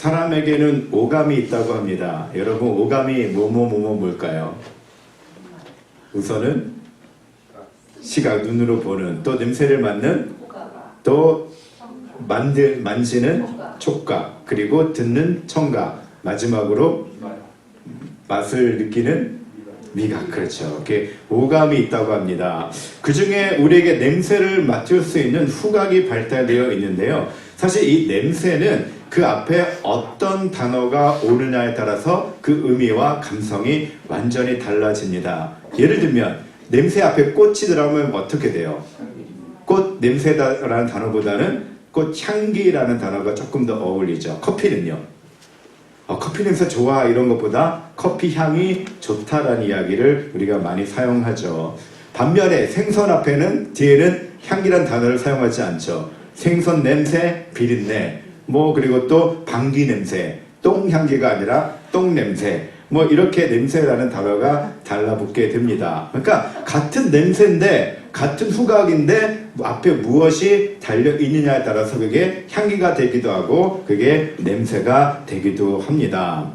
사람에게는 오감이 있다고 합니다. 여러분 오감이 뭐뭐 뭐뭐 뭘까요? 우선은 시각 눈으로 보는 또 냄새를 맡는 또 만들 만지는 촉각 그리고 듣는 청각 마지막으로 맛을 느끼는 미각 그렇죠. 이렇게 오감이 있다고 합니다. 그 중에 우리에게 냄새를 맡을 수 있는 후각이 발달되어 있는데요. 사실 이 냄새는 그 앞에 어떤 단어가 오느냐에 따라서 그 의미와 감성이 완전히 달라집니다. 예를 들면 냄새 앞에 꽃이 들어가면 어떻게 돼요? 꽃 냄새라는 단어보다는 꽃 향기라는 단어가 조금 더 어울리죠. 커피는요. 어, 커피 냄새 좋아 이런 것보다 커피 향이 좋다라는 이야기를 우리가 많이 사용하죠. 반면에 생선 앞에는 뒤에는 향기란 단어를 사용하지 않죠. 생선 냄새, 비린내, 뭐 그리고 또 방귀 냄새, 똥 향기가 아니라 똥 냄새, 뭐 이렇게 냄새라는 단어가 달라붙게 됩니다. 그러니까 같은 냄새인데 같은 후각인데 앞에 무엇이 달려 있느냐에 따라서 그게 향기가 되기도 하고 그게 냄새가 되기도 합니다.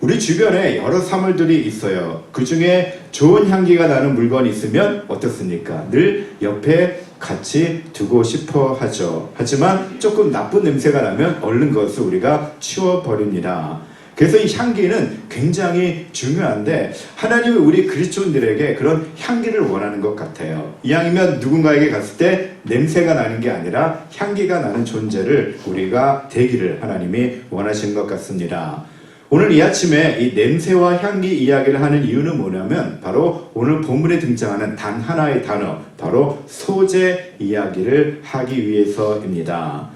우리 주변에 여러 사물들이 있어요. 그 중에 좋은 향기가 나는 물건이 있으면 어떻습니까? 늘 옆에 같이 두고 싶어 하죠. 하지만 조금 나쁜 냄새가 나면 얼른 그것을 우리가 치워버립니다. 그래서 이 향기는 굉장히 중요한데 하나님은 우리 그리스도인들에게 그런 향기를 원하는 것 같아요. 이왕이면 누군가에게 갔을 때 냄새가 나는 게 아니라 향기가 나는 존재를 우리가 되기를 하나님이 원하시는 것 같습니다. 오늘 이 아침에 이 냄새와 향기 이야기를 하는 이유는 뭐냐면 바로 오늘 본문에 등장하는 단 하나의 단어 바로 소재 이야기를 하기 위해서입니다.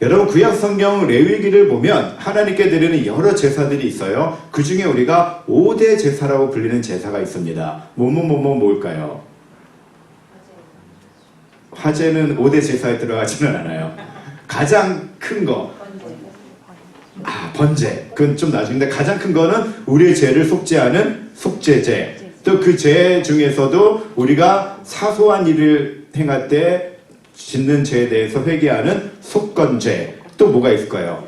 여러분 구약 성경 레위기를 보면 하나님께 드리는 여러 제사들이 있어요. 그 중에 우리가 5대 제사라고 불리는 제사가 있습니다. 뭐뭐뭐뭐 뭘까요? 화제는 5대 제사에 들어가지는 않아요. 가장 큰 거. 아, 번제. 그건 좀 나중인데 가장 큰 거는 우리의 죄를 속죄하는 속죄제. 또 그 죄 중에서도 우리가 사소한 일을 행할 때 짓는 죄에 대해서 회개하는 속건죄. 또 뭐가 있을까요?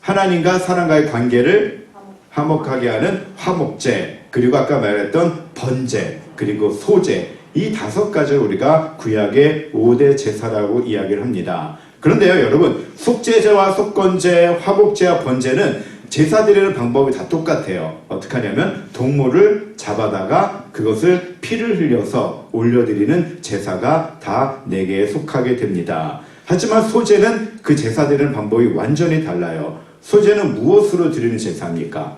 하나님과 사람과의 관계를 화목하게 하는 화목제. 그리고 아까 말했던 번제. 그리고 소제. 이 다섯 가지를 우리가 구약의 5대 제사라고 이야기를 합니다. 그런데요, 여러분, 속죄제와 속건제, 화목제와 번제는 제사 드리는 방법이 다 똑같아요. 어떻게 하냐면 동물을 잡아다가 그것을 피를 흘려서 올려드리는 제사가 다 네개에 속하게 됩니다. 하지만 소제는 그 제사 드리는 방법이 완전히 달라요. 소제는 무엇으로 드리는 제사입니까?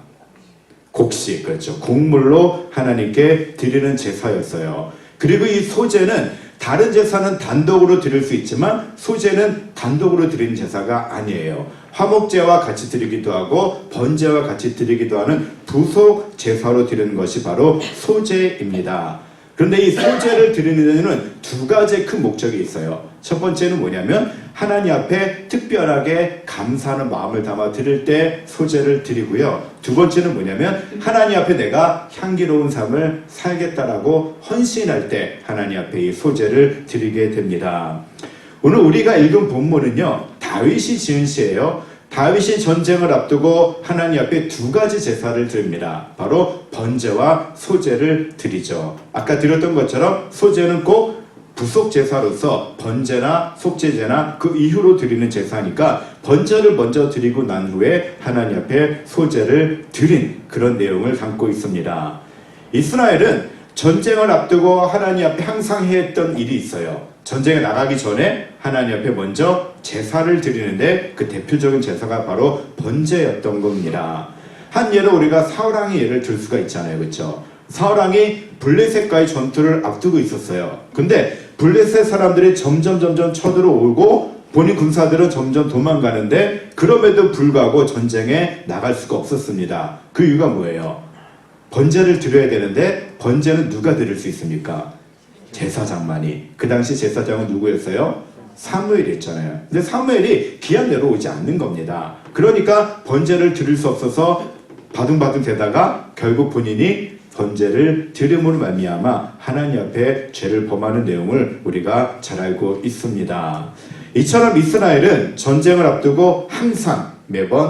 곡식, 그렇죠. 곡물로 하나님께 드리는 제사였어요. 그리고 이 소제는 다른 제사는 단독으로 드릴 수 있지만 소제는 단독으로 드리는 제사가 아니에요. 화목제와 같이 드리기도 하고 번제와 같이 드리기도 하는 부속 제사로 드리는 것이 바로 소제입니다. 그런데 이 소제를 드리는 데는 두 가지 큰 목적이 있어요. 첫 번째는 뭐냐면 하나님 앞에 특별하게 감사하는 마음을 담아 드릴 때 소제를 드리고요. 두 번째는 뭐냐면 하나님 앞에 내가 향기로운 삶을 살겠다라고 헌신할 때 하나님 앞에 이 소제를 드리게 됩니다. 오늘 우리가 읽은 본문은요. 다윗이 지은 시예요. 다윗이 전쟁을 앞두고 하나님 앞에 두 가지 제사를 드립니다. 바로 번제와 소제를 드리죠. 아까 드렸던 것처럼 소제는 꼭 부속 제사로서 번제나 속제제나 그 이후로 드리는 제사니까 번제를 먼저 드리고 난 후에 하나님 앞에 소제를 드린 그런 내용을 담고 있습니다. 이스라엘은 전쟁을 앞두고 하나님 앞에 항상 해했던 일이 있어요. 전쟁에 나가기 전에 하나님 앞에 먼저 제사를 드리는데 그 대표적인 제사가 바로 번제였던 겁니다. 한 예로 우리가 사울왕의 예를 들 수가 있잖아요. 그렇죠? 사울왕이 블레셋과의 전투를 앞두고 있었어요. 근데 블레셋 사람들이 점점 점점 쳐들어오고 본인 군사들은 점점 도망가는데 그럼에도 불구하고 전쟁에 나갈 수가 없었습니다. 그 이유가 뭐예요? 번제를 드려야 되는데 번제는 누가 드릴 수 있습니까? 제사장만이. 그 당시 제사장은 누구였어요? 사무엘이었잖아요. 근데 사무엘이 기한대로 오지 않는 겁니다. 그러니까 번제를 드릴 수 없어서 바둥바둥 되다가 결국 본인이 번제를 드림으로 말미암아 하나님 앞에 죄를 범하는 내용을 우리가 잘 알고 있습니다. 이처럼 이스라엘은 전쟁을 앞두고 항상 매번